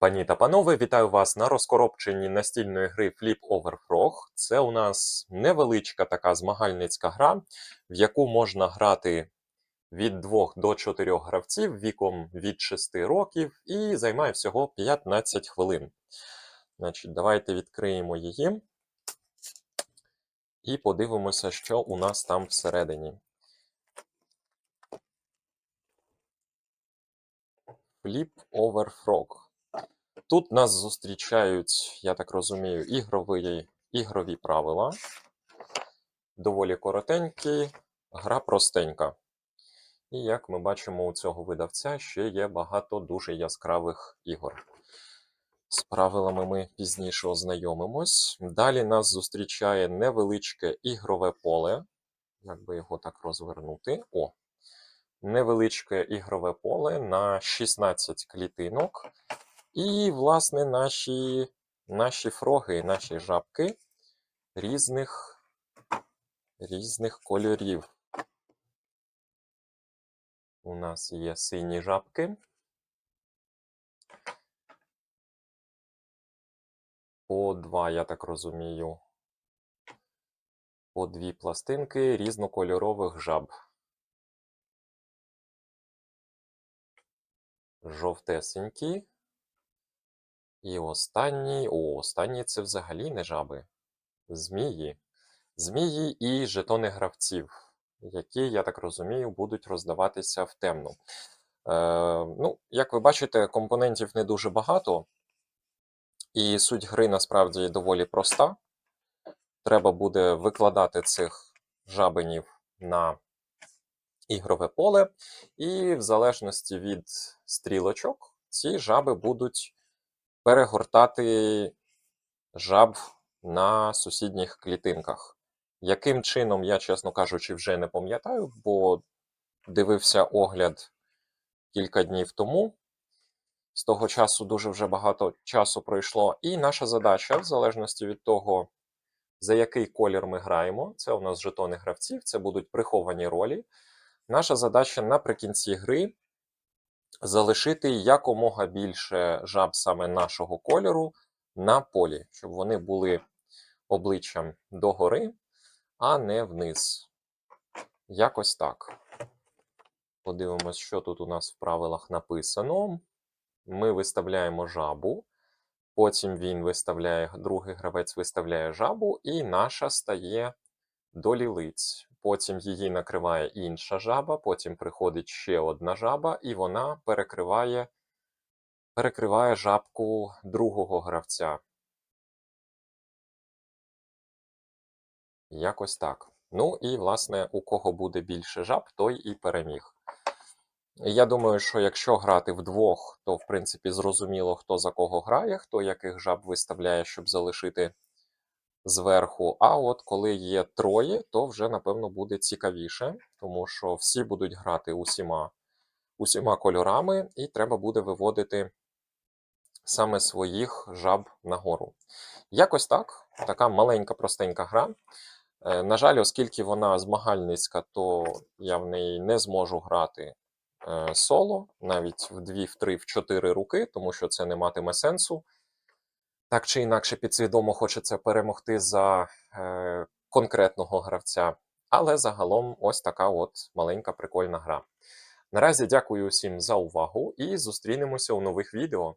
Пані та панове, вітаю вас на розкоробченні настільної гри Flip Over Frog. Це у нас невеличка така змагальницька гра, в яку можна грати від 2 до 4 гравців віком від 6 років і займає всього 15 хвилин. Значить, давайте відкриємо її і подивимося, що у нас там всередині. Flip Over Frog. Тут нас зустрічають, я так розумію, ігрові, ігрові правила. Доволі коротенькі, гра простенька. І як ми бачимо, у цього видавця ще є багато дуже яскравих ігор. З правилами ми пізніше ознайомимось. Далі нас зустрічає невеличке ігрове поле. Як би його так розвернути? О! Невеличке ігрове поле на 16 клітинок. І, власне, наші, наші фроги, наші жабки різних, різних кольорів. У нас є сині жабки. По два, я так розумію, по дві пластинки різнокольорових жаб. Жовтесенькі. І останній, о, останній це взагалі не жаби. Змії. Змії і жетони гравців, які, я так розумію, будуть роздаватися в темну. Е, ну, Як ви бачите, компонентів не дуже багато, і суть гри насправді доволі проста. Треба буде викладати цих жабинів на ігрове поле, і в залежності від стрілочок, ці жаби будуть перегортати жаб на сусідніх клітинках. Яким чином, я, чесно кажучи, вже не пам'ятаю, бо дивився огляд кілька днів тому. З того часу дуже вже багато часу пройшло. І наша задача, в залежності від того, за який колір ми граємо, це у нас жетони гравців, це будуть приховані ролі. Наша задача наприкінці гри залишити якомога більше жаб саме нашого кольору на полі, щоб вони були обличчям догори, а не вниз. Якось так. Подивимось, що тут у нас в правилах написано. Ми виставляємо жабу, потім він виставляє, другий гравець виставляє жабу, і наша стає до лілиць. Потім її накриває інша жаба, потім приходить ще одна жаба, і вона перекриває перекриває жабку другого гравця. Якось так. Ну і, власне, у кого буде більше жаб, той і переміг. Я думаю, що якщо грати вдвох, то в принципі зрозуміло, хто за кого грає, хто яких жаб виставляє, щоб залишити зверху. А от коли є троє, то вже, напевно, буде цікавіше, тому що всі будуть грати усіма, усіма кольорами, і треба буде виводити саме своїх жаб нагору. Якось так, така маленька, простенька гра. Е, На жаль, оскільки вона змагальницька, то я в неї не зможу грати е, соло, навіть в 2, в 3, в 4 руки, тому що це не матиме сенсу. Так чи інакше, підсвідомо хочеться перемогти за е, конкретного гравця. Але загалом ось така от маленька прикольна гра. Наразі дякую усім за увагу і зустрінемося у нових відео.